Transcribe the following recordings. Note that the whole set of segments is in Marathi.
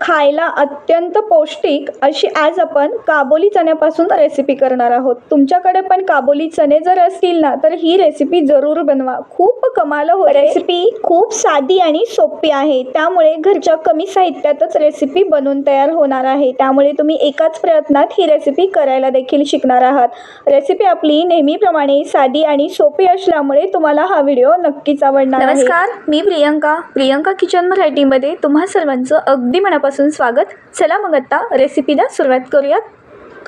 खायला अत्यंत पौष्टिक अशी आज आपण काबोली चण्यापासून रेसिपी करणार आहोत. तुमच्याकडे पण काबोली चणे जर असतील ना तर ही रेसिपी जरूर बनवा. खूप कमाल हो रेसिपी खूप साधी आणि सोपी आहे. त्यामुळे घरच्या कमी साहित्यातच रेसिपी बनवून तयार होणार आहे. त्यामुळे तुम्ही एकाच प्रयत्नात ही रेसिपी करायला देखील शिकणार आहात. रेसिपी आपली नेहमीप्रमाणे साधी आणि सोपी असल्यामुळे तुम्हाला हा व्हिडिओ नक्कीच आवडणार नमस्कार मी प्रियंका. प्रियंका किचन मराठीमध्ये तुम्हा सर्वांचं अगदी मनापासून स्वागत. चला मग आता रेसिपीला सुरुवात करूयात.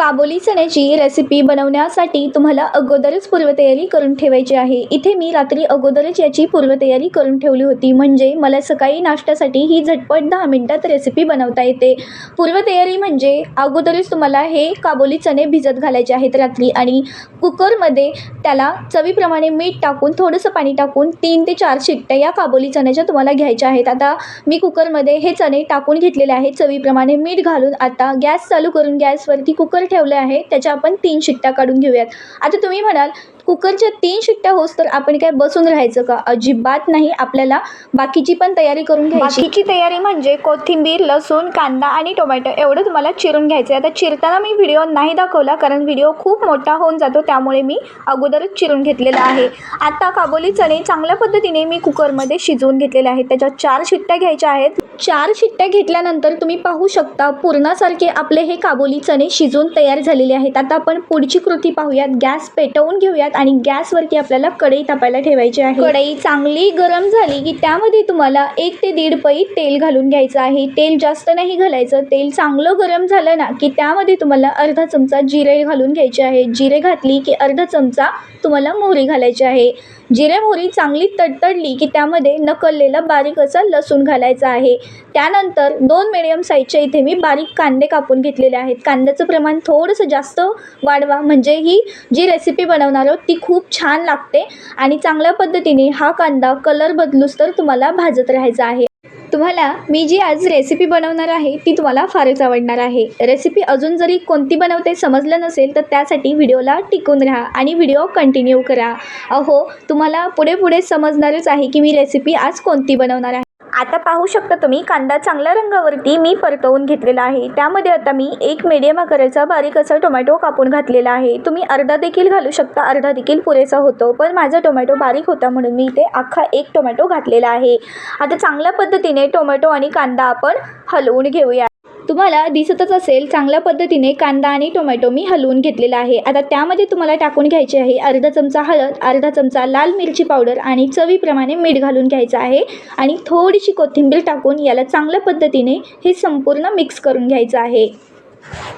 काबोली चण्याची रेसिपी बनवण्यासाठी तुम्हाला अगोदरच पूर्वतयारी करून ठेवायची आहे. इथे मी रात्री अगोदरच याची पूर्वतयारी करून ठेवली होती. म्हणजे मला सकाळी नाश्त्यासाठी ही झटपट दहा मिनटात रेसिपी बनवता येते. पूर्वतयारी म्हणजे अगोदरच तुम्हाला हे काबोली चणे भिजत घालायचे आहेत रात्री आणि कुकरमध्ये त्याला चवीप्रमाणे मीठ टाकून थोडंसं पाणी टाकून तीन ते चार शिट्ट्या या काबोली चण्याच्या तुम्हाला घ्यायच्या आहेत. आता मी कुकरमध्ये हे चणे टाकून घेतलेले आहेत. चवीप्रमाणे मीठ घालून आता गॅस चालू करून गॅसवरती कुकर ठेवले आहे त्याच्या आपण तीन शिट्ट्या काढून घेऊयात. आता तुम्ही म्हणाल कुकरच्या तीन शिट्ट्या होस तर आपण काय बसून राहायचं का? अजिबात नाही आपल्याला बाकीची पण तयारी करून घ्यायची. बाकीची तयारी म्हणजे कोथिंबीर लसूण कांदा आणि टोमॅटो एवढं तुम्हाला चिरून घ्यायचं आहे आता चिरताना मी व्हिडिओ नाही दाखवला कारण व्हिडिओ खूप मोठा होऊन जातो त्यामुळे मी अगोदरच चिरून घेतलेला आहे. आता काबोली चणे चांगल्या पद्धतीने मी कुकरमध्ये शिजवून घेतलेले आहेत. त्याच्यात चार शिट्ट्या घ्यायच्या आहेत. चार शिट्ट्या घेतल्यानंतर तुम्ही पाहू शकता पूर्णासारखे आपले हे काबोली चणे शिजून तयार झालेले आहेत. आता आपण पुढची कृती पाहूयात. गॅस पेटवून घेऊयात आणि गॅसवरती आपल्याला कढई तापायला ठेवायची आहे. कढई चांगली गरम झाली की त्यामध्ये तुम्हाला एक ते दीड पई तेल घालून घ्यायचं आहे. तेल जास्त नाही घालायचं. तेल चांगलं गरम झालं ना की त्यामध्ये तुम्हाला अर्धा चमचा जिरे घालून घ्यायचे आहे. जिरे घातली की अर्धा चमचा तुम्हाला मोहरी घालायची आहे. जिरे मोहरी चांगली तडतडली की त्यामध्ये नकललेला बारीक असा लसूण घालायचा आहे. त्यानंतर दोन मिडियम साईजच्या इथे मी बारीक कांदे कापून घेतलेले आहेत. कांद्याचं प्रमाण थोडंसं जास्त वाढवा. म्हणजे ही जी रेसिपी बनवणार आहोत ती खूप छान लागते आणि चांगल्या पद्धतीने हा कांदा कलर बदलूस तर तुम्हाला भाजत राहायचा आहे. तुम्हाला मी जी आज रेसिपी बनवणार आहे ती तुम्हाला फारच आवडणार आहे. रेसिपी अजून जरी कोणती बनवते समजलं नसेल तर त्यासाठी व्हिडिओला टिकून राहा आणि व्हिडिओ कंटिन्यू करा. अहो तुम्हाला पुढे पुढे समजणारच आहे की मी रेसिपी आज कोणती बनवणार आहे. आता पाहू शकता तुम्ही कांदा चांगल्या रंगावरती मी परतवून घेतलेला आहे. त्यामध्ये आता मी एक मीडियम आकाराचा बारीक असा टोमॅटो कापून घातलेला आहे. तुम्ही अर्धा देखील घालू शकता अर्धा देखील पुरेसा होतो पण माझा टोमॅटो बारीक होता म्हणून मी इथे अख्खा एक टोमॅटो घातलेला आहे. आता चांगल्या पद्धतीने टोमॅटो आणि कांदा आपण हलवून घेऊया. तुम्हाला दिसतच असेल चांगल्या पद्धतीने कांदा आणि टोमॅटो मी हलवून घेतलेला आहे. आता त्यामध्ये तुम्हाला टाकून घ्यायचे आहे अर्धा चमचा हळद अर्धा चमचा लाल मिरची पावडर आणि चवीप्रमाणे मीठ घालून घ्यायचं आहे. आणि थोडीशी कोथिंबीर टाकून याला चांगल्या पद्धतीने हे संपूर्ण मिक्स करून घ्यायचं आहे.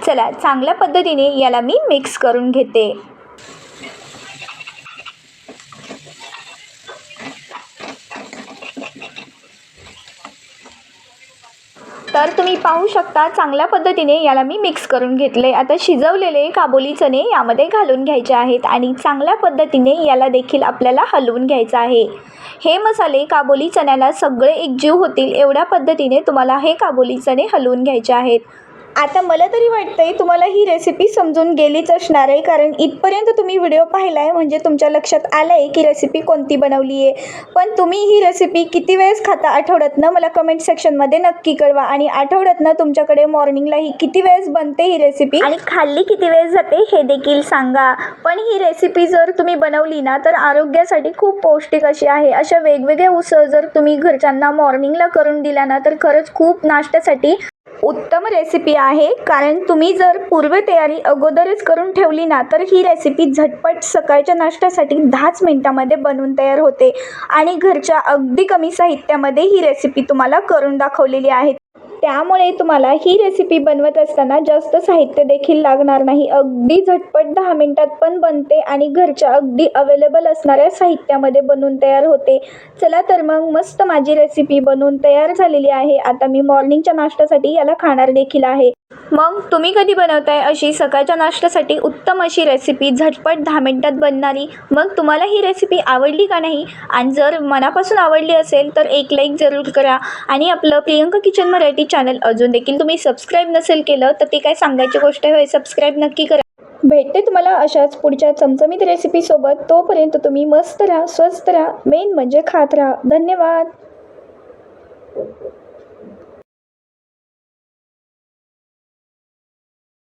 चला चांगल्या पद्धतीने याला मी मिक्स करून घेते. तर तुम्ही पाहू शकता चांगल्या पद्धतीने याला मी मिक्स करून घेतले आता शिजवलेले काबोली चणे यामध्ये घालून घ्यायचे आहेत आणि चांगल्या पद्धतीने याला देखील आपल्याला हलवून घ्यायचं आहे. हे मसाले काबोली चण्याला सगळे एकजीव होतील एवढ्या पद्धतीने तुम्हाला हे काबोली चणे हलवून घ्यायचे आहेत. आता मला तरी वाटतंय तुम्हाला ही रेसिपी समजून गेलीच असणार आहे कारण इथपर्यंत तुम्ही व्हिडिओ पाहिला आहे म्हणजे तुमच्या लक्षात आलं आहे की रेसिपी कोणती बनवली आहे पण तुम्ही ही रेसिपी किती वेळेस खाता आठवड्यातनं मला कमेंट सेक्शनमध्ये नक्की कळवा. आणि आठवड्यातनं तुमच्याकडे मॉर्निंगला ही किती वेळेस बनते ही रेसिपी आणि खाल्ली किती वेळेस जाते हे देखील सांगा. पण ही रेसिपी जर तुम्ही बनवली ना तर आरोग्यासाठी खूप पौष्टिक अशी आहे. अशा वेगवेगळ्या उसळ जर तुम्ही घरच्यांना मॉर्निंगला करून दिल्या ना तर खरंच खूप नाश्त्यासाठी उत्तम रेसिपी आहे. कारण तुम्ही जर पूर्वतयारी अगोदरच करून ठेवली ना तर ही रेसिपी झटपट सकाळच्या नाश्त्यासाठी दहाच मिनटामध्ये बनवून तयार होते. आणि घरच्या अगदी कमी साहित्यामध्ये ही रेसिपी तुम्हाला करून दाखवलेली आहे. त्यामुळे तुम्हाला ही रेसिपी बनवत असताना जास्त साहित्य देखील लागणार नाही. अगदी झटपट दहा मिनटात पण बनते आणि घरच्या अगदी अवेलेबल असणाऱ्या साहित्यामध्ये बनवून तयार होते. चला तर मग मस्त माझी रेसिपी बनवून तयार झालेली आहे. आता मी मॉर्निंगच्या नाश्त्यासाठी याला खाणार देखील आहे. मग तुम्ही कधी बनवताय अशी सकाळच्या नाश्त्यासाठी उत्तम अशी रेसिपी झटपट दहा मिनटात बनणारी? मग तुम्हाला ही रेसिपी आवडली का नाही? आणि जर मनापासून आवडली असेल तर एक लाईक जरूर करा. आणि आपलं प्रियंका किचन मराठी चॅनल अजून देखील तुम्ही सबस्क्राईब नसेल केलं तर ते काय सांगायची गोष्ट होय? सबस्क्राईब नक्की करा. भेटते तुम्हाला अशाच पुढच्या चमचमीत रेसिपीसोबत तोपर्यंत तुम्ही मस्त राहा स्वस्त राहा मेन म्हणजे खात राहा. धन्यवाद.